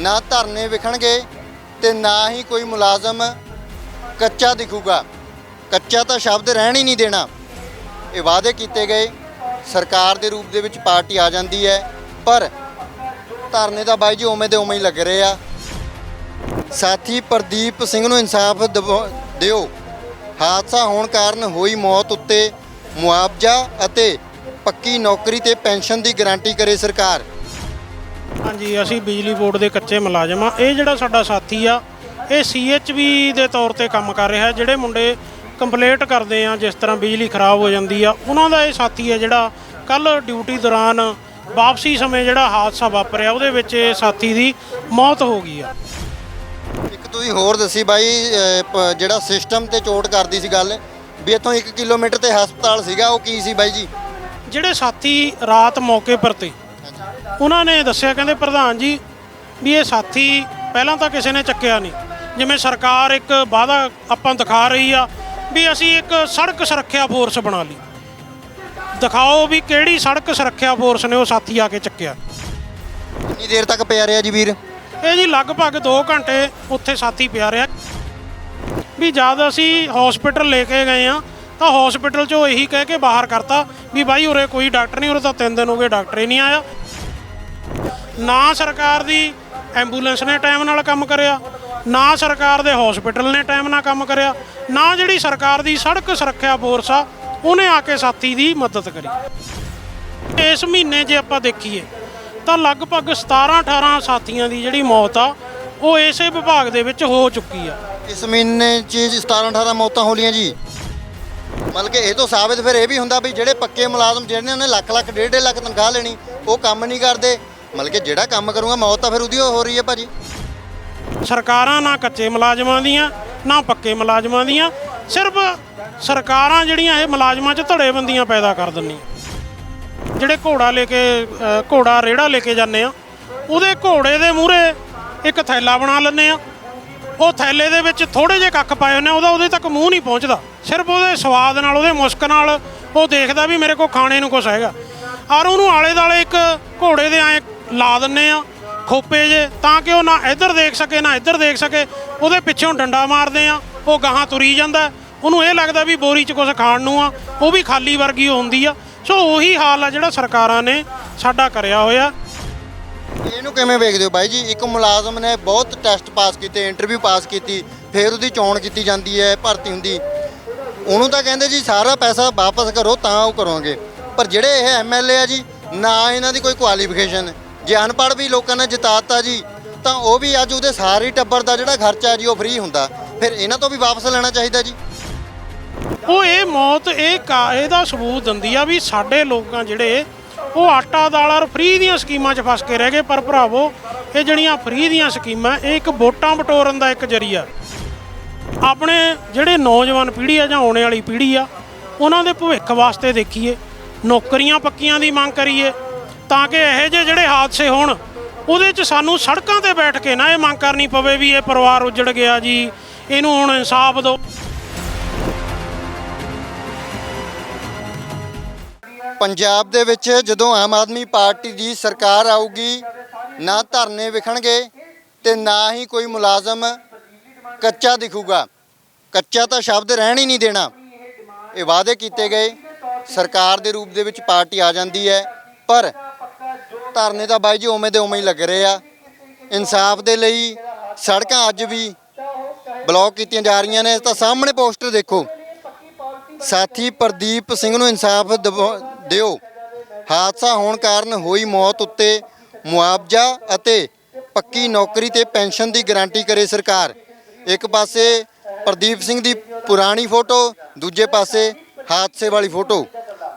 ਨਾ ਧਰਨੇ ਵਿਖਣਗੇ ਤੇ ਨਾ ਹੀ ਕੋਈ ਮੁਲਾਜ਼ਮ ਕੱਚਾ ਦਿਖੂਗਾ। ਕੱਚਾ ਤਾਂ ਸ਼ਬਦ ਰਹਿਣ ਹੀ ਨਹੀਂ ਦੇਣਾ। ਇਹ ਵਾਅਦੇ ਕੀਤੇ ਗਏ। ਸਰਕਾਰ ਦੇ ਰੂਪ ਦੇ ਵਿੱਚ ਪਾਰਟੀ ਆ ਜਾਂਦੀ ਹੈ, ਪਰ ਧਰਨੇ ਤਾਂ ਬਾਈ ਜੀ ਉਵੇਂ ਦੇ ਉਵੇਂ ਹੀ ਲੱਗ ਰਹੇ ਆ। ਸਾਥੀ ਪ੍ਰਦੀਪ ਸਿੰਘ ਨੂੰ ਇਨਸਾਫ ਦਿਵੋ- ਦਿਓ। ਹਾਦਸਾ ਹੋਣ ਕਾਰਨ ਹੋਈ ਮੌਤ ਉੱਤੇ ਮੁਆਵਜ਼ਾ ਅਤੇ ਪੱਕੀ ਨੌਕਰੀ ਤੇ ਪੈਨਸ਼ਨ ਦੀ ਗਾਰੰਟੀ ਕਰੇ ਸਰਕਾਰ। ਹਾਂਜੀ ਅਸੀਂ ਬਿਜਲੀ ਬੋਰਡ ਦੇ ਕੱਚੇ ਮੁਲਾਜ਼ਮ ਆ ਇਹ ਜਿਹੜਾ ਸਾਡਾ ਸਾਥੀ ਆ ਇਹ ਸੀਐਚਵੀ ਦੇ ਤੌਰ ਤੇ ਕੰਮ ਕਰ ਰਿਹਾ ਜਿਹੜੇ ਮੁੰਡੇ ਕੰਪਲੇਂਟ ਕਰਦੇ ਆ ਜਿਸ ਤਰ੍ਹਾਂ ਬਿਜਲੀ ਖਰਾਬ ਹੋ ਜਾਂਦੀ ਆ ਉਹਨਾਂ ਦਾ ਇਹ ਸਾਥੀ ਹੈ ਜਿਹੜਾ ਕੱਲ ਡਿਊਟੀ ਦੌਰਾਨ ਵਾਪਸੀ ਸਮੇਂ ਜਿਹੜਾ ਹਾਦਸਾ ਵਾਪਰਿਆ ਉਹਦੇ ਵਿੱਚ ਇਹ ਸਾਥੀ ਦੀ ਮੌਤ ਹੋ ਗਈ ਆ। ਇੱਕ ਤੁਸੀਂ ਹੋਰ ਦੱਸੀ ਬਾਈ ਅਹ, ਪ- ਜਿਹੜਾ ਸਿਸਟਮ ਤੇ ਚੋਟ ਕਰਦੀ ਸੀ ਗੱਲ ਵੀ ਇੱਥੋਂ 1 ਕਿਲੋਮੀਟਰ ਤੇ ਹਸਪਤਾਲ ਸੀਗਾ ਉਹ ਕੀ ਸੀ ਬਾਈ ਜੀ? ਜਿਹੜੇ ਸਾਥੀ ਰਾਤ ਮੌਕੇ ਪਰ ਤੇ ਉਹਨਾਂ ਨੇ ਦੱਸਿਆ ਕਹਿੰਦੇ ਪ੍ਰਧਾਨ ਜੀ ਵੀ ਇਹ ਸਾਥੀ ਪਹਿਲਾਂ ਤਾਂ ਕਿਸੇ ਨੇ ਚੱਕਿਆ ਨਹੀਂ। ਜਿਵੇਂ ਸਰਕਾਰ ਇੱਕ ਵਾਅਦਾ ਆਪਾਂ ਦਿਖਾ ਰਹੀ ਆ ਵੀ ਅਸੀਂ ਇੱਕ ਸੜਕ ਸੁਰੱਖਿਆ ਫੋਰਸ ਬਣਾ ਲਈ। ਦਿਖਾਓ ਵੀ ਕਿਹੜੀ ਸੜਕ ਸੁਰੱਖਿਆ ਫੋਰਸ ਨੇ ਉਹ ਸਾਥੀ ਆ ਕੇ ਚੱਕਿਆ। ਕਿੰਨੀ ਦੇਰ ਤੱਕ ਪਿਆ ਰਿਹਾ ਜੀ ਵੀਰ? ਇਹ ਜੀ ਲਗਭਗ 2 ਘੰਟੇ ਉੱਥੇ ਸਾਥੀ ਪਿਆ ਰਿਹਾ। ਵੀ ਜਦ ਅਸੀਂ ਹਸਪੀਟਲ ਲੈ ਕੇ ਗਏ ਆ ਤਾਂ ਹਸਪੀਟਲ 'ਚੋਂ ਇਹੀ ਕਹਿ ਕੇ ਬਾਹਰ ਕਰਤਾ ਵੀ ਬਾਈ ਉਰੇ ਕੋਈ ਡਾਕਟਰ ਨਹੀਂ ਉਰੇ ਤਾਂ 3 ਦਿਨ ਹੋ ਗਏ ਡਾਕਟਰ ਹੀ ਨਹੀਂ ਆਇਆ। ਨਾ ਸਰਕਾਰ ਦੀ ਐਂਬੂਲੈਂਸ ਨੇ ਟਾਈਮ ਨਾਲ ਕੰਮ ਕਰਿਆ, ਨਾ ਸਰਕਾਰ ਦੇ ਹਸਪੀਟਲ ਨੇ ਟਾਈਮ ਨਾਲ ਕੰਮ ਕਰਿਆ, ਨਾ ਜਿਹੜੀ ਸਰਕਾਰ ਦੀ ਸੜਕ ਸੁਰੱਖਿਆ ਫੋਰਸ ਆ, ਉਹਨੇ ਆ ਕੇ ਸਾਥੀ ਦੀ ਮਦਦ ਕਰੀ। ਇਸ ਮਹੀਨੇ ਜੇ ਆਪਾਂ ਦੇਖੀਏ, ਤਾਂ ਲਗਭਗ 17 18 ਸਾਥੀਆਂ ਦੀ ਜਿਹੜੀ ਮੌਤ ਆ, ਉਹ ਇਸੇ ਵਿਭਾਗ ਦੇ ਵਿੱਚ ਹੋ ਚੁੱਕੀ ਆ। ਇਸ ਮਹੀਨੇ 'ਚ ਜੀ 17 18 ਮੌਤਾਂ ਹੋ ਲੀਆਂ ਜੀ। ਮਤਲਬ ਕਿ ਇਹ ਤੋਂ ਸਾਬਿਤ ਫਿਰ ਇਹ ਵੀ ਹੁੰਦਾ ਵੀ ਜਿਹੜੇ ਪੱਕੇ ਮੁਲਾਜ਼ਮ ਜਿਹੜੇ ਨੇ ਲੱਖ ਲੱਖ ਡੇਢ ਡੇਢ ਲੱਖ ਤਨਖਾਹ ਲੈਣੀ, ਉਹ ਕੰਮ ਨਹੀਂ ਕਰਦੇ। ਮਤਲਬ ਕਿ ਜਿਹੜਾ ਕੰਮ ਕਰੂੰਗਾ, ਮੌਤ ਤਾਂ ਫਿਰ ਉਹਦੀ ਹੋ ਰਹੀ ਹੈ ਭਾਜੀ। ਸਰਕਾਰਾਂ ਨਾ ਕੱਚੇ ਮੁਲਾਜ਼ਮਾਂ ਦੀਆਂ, ਨਾ ਪੱਕੇ ਮੁਲਾਜ਼ਮਾਂ ਦੀਆਂ, ਸਿਰਫ ਸਰਕਾਰਾਂ ਜਿਹੜੀਆਂ ਇਹ ਮੁਲਾਜ਼ਮਾਂ 'ਚ ਧੜੇਬੰਦੀਆਂ ਪੈਦਾ ਕਰ ਦਿੰਦੀਆਂ। ਜਿਹੜੇ ਘੋੜਾ ਲੈ ਕੇ ਘੋੜਾ ਰੇੜਾ ਲੈ ਕੇ ਜਾਂਦੇ ਆ, ਉਹਦੇ ਘੋੜੇ ਦੇ ਮੂਹਰੇ ਇੱਕ ਥੈਲਾ ਬਣਾ ਲੈਂਦੇ ਆ। ਉਹ ਥੈਲੇ ਦੇ ਵਿੱਚ ਥੋੜੇ ਜਿਹੇ ਕੱਖ ਪਾਏ ਹੁੰਦੇ ਆ, ਉਹਦਾ ਉਹਦੇ ਤੱਕ ਮੂੰਹ ਨਹੀਂ ਪਹੁੰਚਦਾ। ਸਿਰਫ ਉਹਦੇ ਸਵਾਦ ਨਾਲ, ਉਹਦੇ ਮੁਸਕ ਨਾਲ ਉਹ ਦੇਖਦਾ ਵੀ ਮੇਰੇ ਕੋਲ ਖਾਣੇ ਨੂੰ ਕੁਝ ਹੈਗਾ। ਔਰ ਉਹਨੂੰ ਆਲੇ ਦਾਲੇ ਇੱਕ ਘੋੜੇ ਦੇ ਐ ਲਾ ਦਿੰਨੇ ਆ ਖੋਪੇ ਜੇ, ਤਾਂ ਕਿ ਉਹ ਨਾ ਇੱਧਰ ਦੇਖ ਸਕੇ, ਨਾ ਇੱਧਰ ਦੇਖ ਸਕੇ। ਉਹਦੇ ਪਿੱਛੋਂ ਡੰਡਾ ਮਾਰਦੇ ਆ, ਉਹ ਗਾਹਾਂ ਤੁਰੀ ਜਾਂਦਾ। ਉਹਨੂੰ ਇਹ ਲੱਗਦਾ ਵੀ ਬੋਰੀ 'ਚ ਕੁਝ ਖਾਣ ਨੂੰ ਆ, ਉਹ ਵੀ ਖਾਲੀ ਵਰਗੀ ਹੁੰਦੀ ਆ। ਸੋ ਉਹੀ ਹਾਲ ਆ ਜਿਹੜਾ ਸਰਕਾਰਾਂ ਨੇ ਸਾਡਾ ਕਰਿਆ ਹੋਇਆ। ਇਹਨੂੰ ਕਿਵੇਂ ਵੇਖਦੇ ਹੋ ਬਾਈ ਜੀ? ਇੱਕ ਮੁਲਾਜ਼ਮ ਨੇ ਬਹੁਤ ਟੈਸਟ ਪਾਸ ਕੀਤੇ, ਇੰਟਰਵਿਊ ਪਾਸ ਕੀਤੀ, ਫਿਰ ਉਹਦੀ ਚੋਣ ਕੀਤੀ ਜਾਂਦੀ ਹੈ, ਭਰਤੀ ਹੁੰਦੀ। ਉਹਨੂੰ ਤਾਂ ਕਹਿੰਦੇ ਜੀ, ਸਾਰਾ ਪੈਸਾ ਵਾਪਸ ਕਰੋ, ਤਾਂ ਉਹ ਕਰੋਗੇ। ਪਰ ਜਿਹੜੇ ਇਹ ਐਮਐਲਏ ਆ ਜੀ, ਨਾ ਇਹਨਾਂ ਦੀ ਕੋਈ ਕੁਆਲੀਫਿਕੇਸ਼ਨ ਜੇ ਅਨਪੜ੍ਹ ਵੀ ਲੋਕਾਂ ਨੇ ਜਿਤਾਤਾ ਜੀ, ਤਾਂ ਉਹ ਵੀ ਅੱਜ ਉਹਦੇ ਸਾਰੇ ਟੱਬਰ ਦਾ ਜਿਹੜਾ ਖਰਚਾ ਜੀ, ਉਹ ਫ੍ਰੀ ਹੁੰਦਾ। ਫਿਰ ਇਹਨਾਂ ਤੋਂ ਵੀ ਵਾਪਸ ਲੈਣਾ ਚਾਹੀਦਾ ਜੀ। ਉਹ ਇਹ ਮੌਤ, ਇਹ ਕਾ- ਇਹਦਾ ਸਬੂਤ ਦਿੰਦੀ ਆ ਵੀ ਸਾਡੇ ਲੋਕਾਂ ਜਿਹੜੇ, ਉਹ ਆਟਾ ਦਾਲ ਔਰ ਫ੍ਰੀ ਦੀਆਂ ਸਕੀਮਾਂ 'ਚ ਫਸ ਕੇ ਰਹਿ ਗਏ। ਪਰ ਭਰਾਵੋ, ਇਹ ਜਿਹੜੀਆਂ ਫ੍ਰੀ ਦੀਆਂ ਸਕੀਮਾਂ, ਇਹ ਇੱਕ ਵੋਟਾਂ ਬਟੋਰਨ ਦਾ ਇੱਕ ਜਰੀਆ। ਆਪਣੇ ਜਿਹੜੇ ਨੌਜਵਾਨ ਪੀੜ੍ਹੀ ਆ ਜਾਂ ਆਉਣ ਵਾਲੀ ਪੀੜ੍ਹੀ ਆ, ਉਹਨਾਂ ਦੇ ਭਵਿੱਖ ਵਾਸਤੇ ਦੇਖੀਏ। ਨੌਕਰੀਆਂ ਪੱਕੀਆਂ ਦੀ ਮੰਗ ਕਰੀਏ। ਤਾਂ ਕਿ ਇਹੋ ਜਿਹੇ ਜਿਹੜੇ ਹਾਦਸੇ ਹੋਣ, ਉਹਦੇ 'ਚ ਸਾਨੂੰ ਸੜਕਾਂ ਤੇ ਬੈਠ ਕੇ ਨਾ ਇਹ ਮੰਗ ਕਰਨੀ ਪਵੇ ਵੀ ਇਹ ਪਰਿਵਾਰ ਉੱਜੜ ਗਿਆ ਜੀ, ਇਹਨੂੰ ਹੁਣ ਇਨਸਾਫ ਦਿਓ। ਪੰਜਾਬ ਦੇ ਵਿੱਚ ਜਦੋਂ ਆਮ ਆਦਮੀ ਪਾਰਟੀ ਦੀ ਸਰਕਾਰ ਆਊਗੀ, ਨਾ ਧਰਨੇ ਵਿਖਣਗੇ ਤੇ ਨਾ ਹੀ ਕੋਈ ਮੁਲਾਜ਼ਮ ਕੱਚਾ ਦਿਖੂਗਾ। ਕੱਚਾ ਤਾਂ ਸ਼ਬਦ ਰਹਿਣ ਹੀ ਨਹੀਂ ਦੇਣਾ। ਇਹ ਵਾਅਦੇ ਕੀਤੇ ਗਏ। ਸਰਕਾਰ ਦੇ ਰੂਪ ਦੇ ਵਿੱਚ ਪਾਰਟੀ ਆ ਜਾਂਦੀ ਹੈ। ਪਰ ਧਰਨੇ ਤਾਂ ਬਾਈ ਜੀ ਉਵੇਂ ਦੇ ਉਵੇਂ ਹੀ ਲੱਗ ਰਹੇ ਆ। ਇਨਸਾਫ ਦੇ ਲਈ ਸੜਕਾਂ ਅੱਜ ਵੀ ਬਲੌਕ ਕੀਤੀਆਂ ਜਾ ਰਹੀਆਂ ਨੇ। ਤਾਂ ਸਾਹਮਣੇ ਪੋਸਟਰ ਦੇਖੋ। ਸਾਥੀ ਪ੍ਰਦੀਪ ਸਿੰਘ ਨੂੰ ਇਨਸਾਫ ਦਿਵੋ- ਦਿਓ। ਹਾਦਸਾ ਹੋਣ ਕਾਰਨ ਹੋਈ ਮੌਤ ਉੱਤੇ ਮੁਆਵਜ਼ਾ ਅਤੇ ਪੱਕੀ ਨੌਕਰੀ ਤੇ ਪੈਨਸ਼ਨ ਦੀ ਗਾਰੰਟੀ ਕਰੇ ਸਰਕਾਰ। ਇੱਕ ਪਾਸੇ ਪ੍ਰਦੀਪ ਸਿੰਘ ਦੀ ਪੁਰਾਣੀ ਫੋਟੋ, ਦੂਜੇ ਪਾਸੇ ਹਾਦਸੇ ਵਾਲੀ ਫੋਟੋ।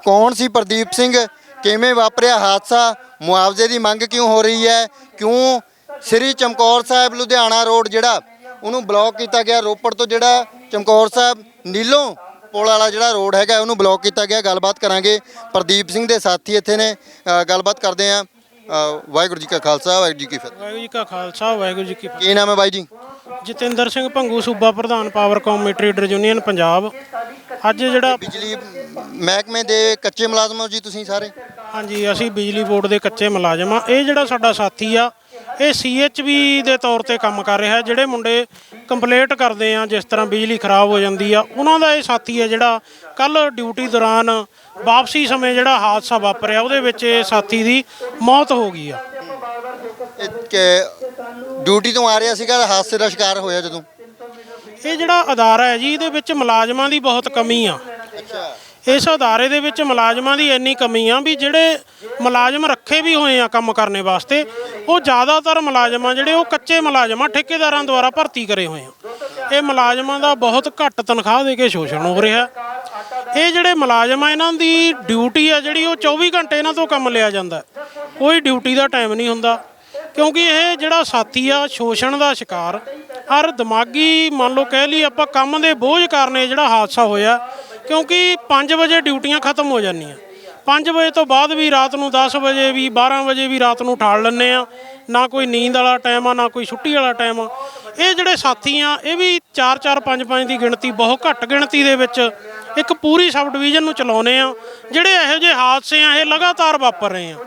ਕੌਣ ਸੀ ਪ੍ਰਦੀਪ ਸਿੰਘ? ਕਿਵੇਂ ਵਾਪਰਿਆ ਹਾਦਸਾ? ਮੁਆਵਜ਼ੇ ਦੀ ਮੰਗ ਕਿਉਂ ਹੋ ਰਹੀ ਹੈ? ਕਿਉਂ ਸ੍ਰੀ ਚਮਕੌਰ ਸਾਹਿਬ ਲੁਧਿਆਣਾ ਰੋਡ ਜਿਹੜਾ ਉਹਨੂੰ ਬਲੌਕ ਕੀਤਾ ਗਿਆ? ਰੋਪੜ ਤੋਂ ਜਿਹੜਾ ਚਮਕੌਰ ਸਾਹਿਬ ਨੀਲੋਂ ਪੁਲ ਵਾਲਾ ਜਿਹੜਾ ਰੋਡ ਹੈਗਾ ਉਹਨੂੰ ਬਲੌਕ ਕੀਤਾ ਗਿਆ। ਗੱਲਬਾਤ ਕਰਾਂਗੇ। ਪ੍ਰਦੀਪ ਸਿੰਘ ਦੇ ਸਾਥੀ ਇੱਥੇ ਨੇ। ਗੱਲਬਾਤ ਕਰਦੇ ਆ ਵਾਹਿਗੁਰੂ ਜੀ ਕਾ ਖਾਲਸਾ ਵਾਹਿਗੁਰੂ ਜੀ ਕੀ ਫਤਿਹ। ਵਾਹਿਗੁਰੂ ਜੀ ਕਾ ਖਾਲਸਾ ਵਾਹਿਗੁਰੂ ਜੀ ਕੀ ਫਤਿਹ। ਕੀ ਨਾਮ ਹੈ ਬਾਈ ਜੀ? ਜਤਿੰਦਰ ਸਿੰਘ ਭੰਗੂ ਸੂਬਾ ਪ੍ਰਧਾਨ ਪਾਵਰਕਾਮ ਟਰੇਡਰ ਯੂਨੀਅਨ ਪੰਜਾਬ। ਅੱਜ ਜਿਹੜਾ ਬਿਜਲੀ ਮਹਿਕਮੇ ਦੇ ਕੱਚੇ ਮੁਲਾਜ਼ਮ ਹੋ ਜੀ ਤੁਸੀਂ ਸਾਰੇ? ਹਾਂਜੀ ਅਸੀਂ ਬਿਜਲੀ ਬੋਰਡ ਦੇ ਕੱਚੇ ਮੁਲਾਜ਼ਮ ਆ ਇਹ ਜਿਹੜਾ ਸਾਡਾ ਸਾਥੀ ਆ ਇਹ ਸੀਐਚਵੀ ਦੇ ਤੌਰ ਤੇ ਕੰਮ ਕਰ ਰਿਹਾ। ਹੈ। ਜਿਹੜੇ ਮੁੰਡੇ ਕੰਪਲੀਟ ਕਰਦੇ ਆ ਜਿਸ ਤਰ੍ਹਾਂ ਬਿਜਲੀ ਖਰਾਬ ਹੋ ਜਾਂਦੀ ਆ ਉਹਨਾਂ ਦਾ ਇਹ ਸਾਥੀ ਹੈ ਜਿਹੜਾ ਕੱਲ ਡਿਊਟੀ ਦੌਰਾਨ ਵਾਪਸੀ ਸਮੇਂ ਜਿਹੜਾ ਹਾਦਸਾ ਵਾਪਰਿਆ ਉਹਦੇ ਵਿੱਚ ਇਹ ਸਾਥੀ ਦੀ ਮੌਤ ਹੋ ਗਈ ਆ। ਡਿਊਟੀ ਤੋਂ ਆ ਰਿਹਾ ਸੀਗਾ ਹਾਦਸੇ ਦਾ ਸ਼ਿਕਾਰ ਹੋਇਆ ਜਦੋਂ? ਇਹ ਜਿਹੜਾ ਅਦਾਰਾ ਹੈ ਜੀ ਇਹਦੇ ਵਿੱਚ ਮੁਲਾਜ਼ਮਾਂ ਦੀ ਬਹੁਤ ਕਮੀ ਆ। ਅੱਛਾ। ਇਸ ਅਦਾਰੇ ਦੇ ਵਿੱਚ ਮੁਲਾਜ਼ਮਾਂ ਦੀ ਇੰਨੀ ਕਮੀ ਆ ਵੀ ਜਿਹੜੇ ਮੁਲਾਜ਼ਮ ਰੱਖੇ ਵੀ ਹੋਏ ਆ ਕੰਮ ਕਰਨੇ ਵਾਸਤੇ ਉਹ ਜ਼ਿਆਦਾਤਰ ਮੁਲਾਜ਼ਮ ਜਿਹੜੇ ਉਹ ਕੱਚੇ ਮੁਲਾਜ਼ਮ ਆ ਠੇਕੇਦਾਰਾਂ ਦੁਆਰਾ ਭਰਤੀ ਕਰੇ ਹੋਏ ਆ। ਇਹ ਮੁਲਾਜ਼ਮਾਂ ਦਾ ਬਹੁਤ ਘੱਟ ਤਨਖਾਹ ਦੇ ਕੇ ਸ਼ੋਸ਼ਣ ਹੋ ਰਿਹਾ ਇਹ ਜਿਹੜੇ ਮੁਲਾਜ਼ਮ ਆ ਇਹਨਾਂ ਦੀ ਡਿਊਟੀ ਆ ਜਿਹੜੀ ਉਹ 24 ਘੰਟੇ ਇਹਨਾਂ ਤੋਂ ਕੰਮ ਲਿਆ ਜਾਂਦਾ। ਕੋਈ ਡਿਊਟੀ ਦਾ ਟਾਈਮ ਨਹੀਂ ਹੁੰਦਾ। ਕਿਉਂਕਿ ਇਹ ਜਿਹੜਾ ਸਾਥੀ ਆ, ਸ਼ੋਸ਼ਣ ਦਾ ਸ਼ਿਕਾਰ ਔਰ ਦਿਮਾਗੀ ਮੰਨ ਲਓ ਕਹਿ ਲਈ ਆਪਾਂ ਕੰਮ ਦੇ ਬੋਝ ਕਾਰਨ ਇਹ ਜਿਹੜਾ ਹਾਦਸਾ ਹੋਇਆ, ਕਿਉਂਕਿ 5 ਵਜੇ ਡਿਊਟੀਆਂ ਖਤਮ ਹੋ ਜਾਂਦੀਆਂ। 5 ਵਜੇ ਤੋਂ ਬਾਅਦ ਵੀ ਰਾਤ ਨੂੰ 10 ਵਜੇ ਵੀ 12 ਵਜੇ ਵੀ ਰਾਤ ਨੂੰ ਠਾਲ ਲੈਂਦੇ ਆ ਨਾ ਕੋਈ ਨੀਂਦ ਵਾਲਾ ਟਾਈਮ ਆ, ਨਾ ਕੋਈ ਛੁੱਟੀ ਵਾਲਾ ਟਾਈਮ ਆ। ਇਹ ਜਿਹੜੇ ਸਾਥੀ ਆ, ਇਹ ਵੀ 4 4 5 5 ਦੀ ਗਿਣਤੀ, ਬਹੁਤ ਘੱਟ ਗਿਣਤੀ ਦੇ ਵਿੱਚ ਇੱਕ ਪੂਰੀ ਸਬ ਡਿਵੀਜ਼ਨ ਨੂੰ ਚਲਾਉਨੇ ਆ। ਜਿਹੜੇ ਇਹੋ ਜਿਹੇ ਹਾਦਸੇ ਆ, ਇਹ ਲਗਾਤਾਰ ਵਾਪਰ ਰਹੇ ਆ।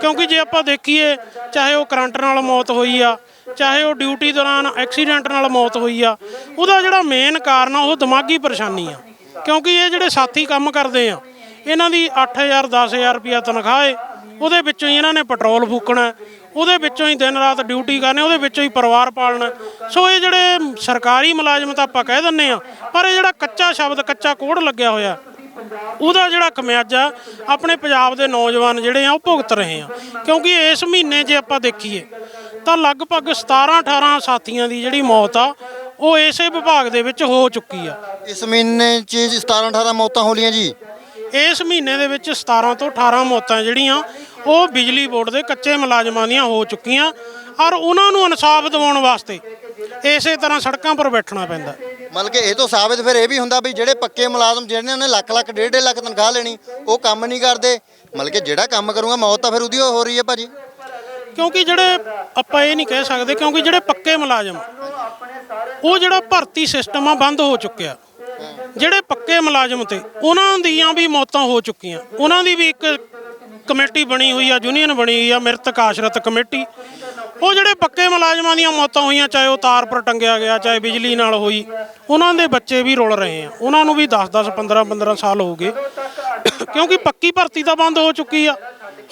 ਕਿਉਂਕਿ ਜੇ ਆਪਾਂ ਦੇਖੀਏ, ਚਾਹੇ ਉਹ ਕਰੰਟ ਨਾਲ ਮੌਤ ਹੋਈ ਆ, ਚਾਹੇ ਉਹ ਡਿਊਟੀ ਦੌਰਾਨ ਐਕਸੀਡੈਂਟ ਨਾਲ ਮੌਤ ਹੋਈ ਆ, ਉਹਦਾ ਜਿਹੜਾ ਮੇਨ ਕਾਰਨ ਆ, ਉਹ ਦਿਮਾਗੀ ਪਰੇਸ਼ਾਨੀ ਆ। ਕਿਉਂਕਿ ਇਹ ਜਿਹੜੇ ਸਾਥੀ ਕੰਮ ਕਰਦੇ ਆ ਇਹਨਾਂ ਦੀ 8000 10000 ਰੁਪਿਆ ਤਨਖਾਹ ਹੈ ਉਹਦੇ ਵਿੱਚੋਂ ਹੀ ਇਹਨਾਂ ਨੇ ਪੈਟਰੋਲ ਫੂਕਣਾ ਉਹਦੇ ਵਿੱਚੋਂ ਹੀ ਦਿਨ ਰਾਤ ਡਿਊਟੀ ਕਰਨੀ, ਉਹਦੇ ਵਿੱਚੋਂ ਹੀ ਪਰਿਵਾਰ ਪਾਲਣਾ ਸੋ ਇਹ ਜਿਹੜੇ ਸਰਕਾਰੀ ਮੁਲਾਜ਼ਮ ਤਾਂ ਆਪਾਂ ਕਹਿ ਦਿੰਨੇ ਆ ਪਰ ਇਹ ਜਿਹੜਾ ਕੱਚਾ ਸ਼ਬਦ, ਕੱਚਾ ਕੋੜ ਲੱਗਿਆ ਹੋਇਆ ਉਹਦਾ ਜਿਹੜਾ ਖਮਿਆਜਾ, ਆਪਣੇ ਪੰਜਾਬ ਦੇ ਨੌਜਵਾਨ ਜਿਹੜੇ ਆ, ਉਹ ਭੁਗਤ ਰਹੇ ਆ। ਕਿਉਂਕਿ ਇਸ ਮਹੀਨੇ ਜੇ ਆਪਾਂ ਦੇਖੀਏ, ਤਾਂ ਲਗਭਗ 17 18 ਸਾਥੀਆਂ ਦੀ ਜਿਹੜੀ ਮੌਤ ਆ, ਉਹ ਇਸੇ ਵਿਭਾਗ ਦੇ ਵਿੱਚ ਹੋ ਚੁੱਕੀ ਆ। ਇਸ ਮਹੀਨੇ 'ਚ 17 18 ਮੌਤਾਂ ਹੋ ਹੋਲੀਆਂ ਜੀ। ਇਸ ਮਹੀਨੇ ਦੇ ਵਿੱਚ 17 ਤੋਂ 18 ਮੌਤਾਂ ਜਿਹੜੀਆਂ ਉਹ ਬਿਜਲੀ ਬੋਰਡ ਦੇ ਕੱਚੇ ਮੁਲਾਜ਼ਮਾਂ ਦੀਆਂ ਹੋ ਚੁੱਕੀਆਂ ਔਰ ਉਹਨਾਂ ਨੂੰ ਇਨਸਾਫ ਦਿਵਾਉਣ ਵਾਸਤੇ ਇਸੇ ਤਰ੍ਹਾਂ ਸੜਕਾਂ ਪਰ ਬੈਠਣਾ ਪੈਂਦਾ। ਮਤਲਬ ਕਿ ਇਹ ਤੋਂ ਸਾਬਿਤ ਫਿਰ ਇਹ ਵੀ ਹੁੰਦਾ ਵੀ ਜਿਹੜੇ ਪੱਕੇ ਮੁਲਾਜ਼ਮ ਜਿਹਨਾਂ ਨੇ ਲੱਖ ਲੱਖ ਡੇਢ ਡੇਢ ਲੱਖ ਤਨਖਾਹ ਲੈਣੀ ਉਹ ਕੰਮ ਨਹੀਂ ਕਰਦੇ। ਮਤਲਬ ਕਿ ਜਿਹੜਾ ਕੰਮ ਕਰੂਗਾ ਮੌਤ ਤਾਂ ਫਿਰ ਉਹਦੀ ਹੋ ਰਹੀ ਹੈ ਭਾਜੀ। ਕਿਉਂਕਿ ਜਿਹੜੇ ਆਪਾਂ ਇਹ ਨਹੀਂ ਕਹਿ ਸਕਦੇ ਕਿਉਂਕਿ ਜਿਹੜੇ ਪੱਕੇ ਮੁਲਾਜ਼ਮ ਉਹ ਜਿਹੜਾ ਭਰਤੀ ਸਿਸਟਮ ਆ ਬੰਦ ਹੋ ਚੁੱਕਿਆ। ਜਿਹੜੇ ਪੱਕੇ ਮੁਲਾਜ਼ਮ ਤੇ, ਉਹਨਾਂ ਦੀਆਂ ਵੀ ਮੌਤਾਂ ਹੋ ਚੁੱਕੀਆਂ। ਉਹਨਾਂ ਦੀ ਵੀ ਇੱਕ ਕਮੇਟੀ ਬਣੀ ਹੋਈ ਆ, ਯੂਨੀਅਨ ਬਣੀ ਹੋਈ ਆ, ਮ੍ਰਿਤਕ ਆਸ਼ਰਤ ਕਮੇਟੀ। ਉਹ ਜਿਹੜੇ ਪੱਕੇ ਮੁਲਾਜ਼ਮਾਂ ਦੀਆਂ ਮੌਤਾਂ ਹੋਈਆਂ, ਚਾਹੇ ਉਹ ਤਾਰ ਪਰ ਟੰਗਿਆ ਗਿਆ, ਚਾਹੇ ਬਿਜਲੀ ਨਾਲ ਹੋਈ, ਉਹਨਾਂ ਦੇ ਬੱਚੇ ਵੀ ਰੁਲ ਰਹੇ ਆ। ਉਹਨਾਂ ਨੂੰ ਵੀ 10 10 15 15 ਸਾਲ ਹੋ ਗਏ। ਕਿਉਂਕਿ ਪੱਕੀ ਭਰਤੀ ਤਾਂ ਬੰਦ ਹੋ ਚੁੱਕੀ ਆ।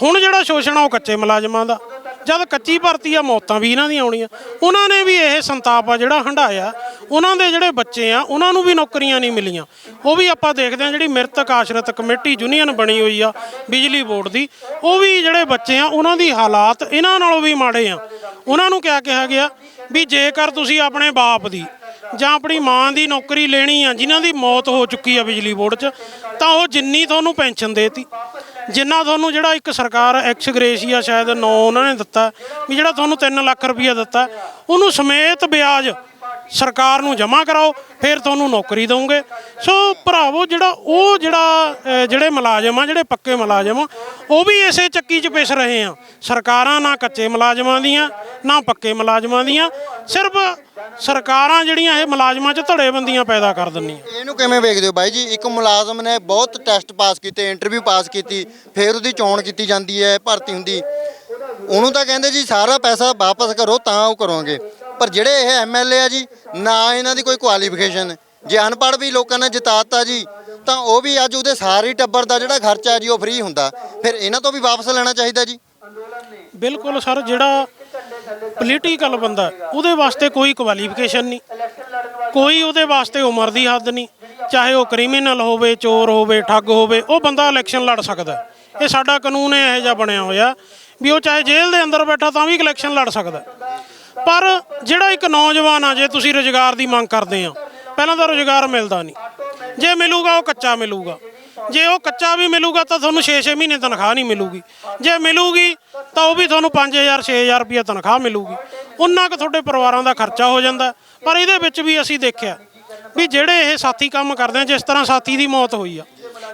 ਹੁਣ ਜਿਹੜਾ ਸ਼ੋਸ਼ਣ ਆ, ਉਹ ਕੱਚੇ ਮੁਲਾਜ਼ਮਾਂ ਦਾ। ਜਦ ਕੱਚੀ ਭਰਤੀ ਆ, ਮੌਤਾਂ ਵੀ ਇਹਨਾਂ ਦੀਆਂ ਆਉਣੀਆਂ। ਉਹਨਾਂ ਨੇ ਵੀ ਇਹ ਸੰਤਾਪ ਆ ਜਿਹੜਾ ਹੰਡਾਇਆ ਉਹਨਾਂ ਦੇ ਜਿਹੜੇ ਬੱਚੇ ਆ, ਉਹਨਾਂ ਨੂੰ ਵੀ ਨੌਕਰੀਆਂ ਨਹੀਂ ਮਿਲੀਆਂ। ਉਹ ਵੀ ਆਪਾਂ ਦੇਖਦੇ ਆ ਜਿਹੜੀ ਮ੍ਰਿਤਕ ਆਸ਼ਰਤ ਕਮੇਟੀ ਯੂਨੀਅਨ ਬਣੀ ਹੋਈ ਆ, ਬਿਜਲੀ ਬੋਰਡ ਦੀ। ਉਹ ਵੀ ਜਿਹੜੇ ਬੱਚੇ ਆ, ਉਹਨਾਂ ਦੀ ਹਾਲਾਤ ਇਹਨਾਂ ਨਾਲੋਂ ਵੀ ਮਾੜੇ ਆ। ਉਹਨਾਂ ਨੂੰ ਕਿਹਾ ਕਿਹਾ ਗਿਆ? ਵੀ ਜੇਕਰ ਤੁਸੀਂ ਆਪਣੇ ਬਾਪ ਦੀ ਜਾਂ ਆਪਣੀ ਮਾਂ ਦੀ ਨੌਕਰੀ ਲੈਣੀ ਆ, ਜਿਨ੍ਹਾਂ ਦੀ ਮੌਤ ਹੋ ਚੁੱਕੀ ਆ ਬਿਜਲੀ ਬੋਰਡ 'ਚ, ਤਾਂ ਉਹ ਜਿੰਨੀ ਤੁਹਾਨੂੰ ਪੈਨਸ਼ਨ ਦੇਤੀ। ਜਿੰਨਾ ਤੁਹਾਨੂੰ ਜਿਹੜਾ ਇੱਕ ਸਰਕਾਰ ਐਕਸ ਗ੍ਰੇਸ਼ੀਆ ਸ਼ਾਇਦ 9 ਉਹਨਾਂ ਨੇ ਦਿੱਤਾ, ਵੀ ਜਿਹੜਾ ਤੁਹਾਨੂੰ 3 ਲੱਖ ਰੁਪਈਆ ਦਿੱਤਾ, ਉਹਨੂੰ ਸਮੇਤ ਵਿਆਜ ਸਰਕਾਰ ਨੂੰ ਜਮ੍ਹਾਂ ਕਰਾਓ, ਫਿਰ ਤੁਹਾਨੂੰ ਨੌਕਰੀ ਦਵਾਂਗੇ ਸੋ ਭਰਾਵੋ, ਜਿਹੜਾ ਉਹ ਜਿਹੜਾ ਜਿਹੜੇ ਮੁਲਾਜ਼ਮ ਆ, ਜਿਹੜੇ ਪੱਕੇ ਮੁਲਾਜ਼ਮ ਆ, ਉਹ ਵੀ ਇਸੇ ਚੱਕੀ 'ਚ ਪਿਸ ਰਹੇ ਆ। ਸਰਕਾਰਾਂ ਨਾ ਕੱਚੇ ਮੁਲਾਜ਼ਮਾਂ ਦੀਆਂ, ਨਾ ਪੱਕੇ ਮੁਲਾਜ਼ਮਾਂ ਦੀਆਂ, ਸਿਰਫ ਸਰਕਾਰਾਂ ਜਿਹੜੀਆਂ ਇਹ ਮੁਲਾਜ਼ਮਾਂ 'ਚ ਧੜੇਬੰਦੀਆਂ ਪੈਦਾ ਕਰ ਦਿੰਦੀਆਂ। ਇਹਨੂੰ ਕਿਵੇਂ ਵੇਖਦੇ ਹੋ ਬਾਈ ਜੀ? ਇੱਕ ਮੁਲਾਜ਼ਮ ਨੇ ਬਹੁਤ ਟੈਸਟ ਪਾਸ ਕੀਤੇ, ਇੰਟਰਵਿਊ ਪਾਸ ਕੀਤੀ, ਫਿਰ ਉਹਦੀ ਚੋਣ ਕੀਤੀ ਜਾਂਦੀ ਹੈ, ਭਰਤੀ ਹੁੰਦੀ। ਉਹਨੂੰ ਤਾਂ ਕਹਿੰਦੇ ਜੀ, ਸਾਰਾ ਪੈਸਾ ਵਾਪਸ ਕਰੋ, ਤਾਂ ਉਹ ਕਰੋਗੇ। ਪਰ ਜਿਹੜੇ ਇਹ ਐਮਐਲਏ ਆ ਜੀ, ਨਾ ਇਹਨਾਂ ਦੀ ਕੋਈ ਕੁਆਲੀਫਿਕੇਸ਼ਨ ਜੇ ਅਨਪੜ੍ਹ ਵੀ ਲੋਕਾਂ ਨੇ ਜਿਤਾਤਾ ਜੀ, ਤਾਂ ਉਹ ਵੀ ਅੱਜ ਉਹਦੇ ਸਾਰੇ ਟੱਬਰ ਦਾ ਜਿਹੜਾ ਖਰਚਾ ਜੀ, ਉਹ ਫ੍ਰੀ ਹੁੰਦਾ। ਫਿਰ ਇਹਨਾਂ ਤੋਂ ਵੀ ਵਾਪਸ ਲੈਣਾ ਚਾਹੀਦਾ ਜੀ। ਬਿਲਕੁਲ ਸਰ, ਜਿਹੜਾ ਪੋਲੀਟੀਕਲ ਬੰਦਾ, ਉਹਦੇ ਵਾਸਤੇ ਕੋਈ ਕੁਆਲੀਫਿਕੇਸ਼ਨ ਨਹੀਂ। ਕੋਈ ਉਹਦੇ ਵਾਸਤੇ ਉਮਰ ਦੀ ਹੱਦ ਨਹੀਂ। ਚਾਹੇ ਉਹ ਕ੍ਰਿਮੀਨਲ ਹੋਵੇ, ਚੋਰ ਹੋਵੇ, ਠੱਗ ਹੋਵੇ, ਉਹ ਬੰਦਾ ਇਲੈਕਸ਼ਨ ਲੜ ਸਕਦਾ। ਇਹ ਸਾਡਾ ਕਾਨੂੰਨ ਇਹੋ ਜਿਹਾ ਬਣਿਆ ਹੋਇਆ ਵੀ ਉਹ ਚਾਹੇ ਜੇਲ੍ਹ ਦੇ ਅੰਦਰ ਬੈਠਾ ਤਾਂ ਵੀ ਇਲੈਕਸ਼ਨ ਲੜ ਸਕਦਾ। ਪਰ ਜਿਹੜਾ ਇੱਕ ਨੌਜਵਾਨ ਆ ਜੇ ਤੁਸੀਂ ਰੋਜ਼ਗਾਰ ਦੀ ਮੰਗ ਕਰਦੇ ਆ ਪਹਿਲਾਂ ਤਾਂ ਰੋਜ਼ਗਾਰ ਮਿਲਦਾ ਨਹੀਂ। ਜੇ ਮਿਲੂਗਾ ਉਹ ਕੱਚਾ ਮਿਲੂਗਾ। ਜੇ ਉਹ ਕੱਚਾ ਵੀ ਮਿਲੂਗਾ ਤਾਂ ਤੁਹਾਨੂੰ 6-6 ਮਹੀਨੇ ਤਨਖਾਹ ਨਹੀਂ ਮਿਲੂਗੀ। ਜੇ ਮਿਲੂਗੀ ਤਾਂ ਉਹ ਵੀ ਤੁਹਾਨੂੰ 5000 6000 ਰੁਪਏ ਤਨਖਾਹ ਮਿਲੂਗੀ। ਉਹਨਾਂ ਕੁ ਤੁਹਾਡੇ ਪਰਿਵਾਰਾਂ ਦਾ ਖਰਚਾ ਹੋ ਜਾਂਦਾ। ਪਰ ਇਹਦੇ ਵਿੱਚ ਵੀ ਅਸੀਂ ਦੇਖਿਆ ਵੀ ਜਿਹੜੇ ਇਹ ਸਾਥੀ ਕੰਮ ਕਰਦੇ ਆ ਜਿਸ ਤਰ੍ਹਾਂ ਸਾਥੀ ਦੀ ਮੌਤ ਹੋਈ ਆ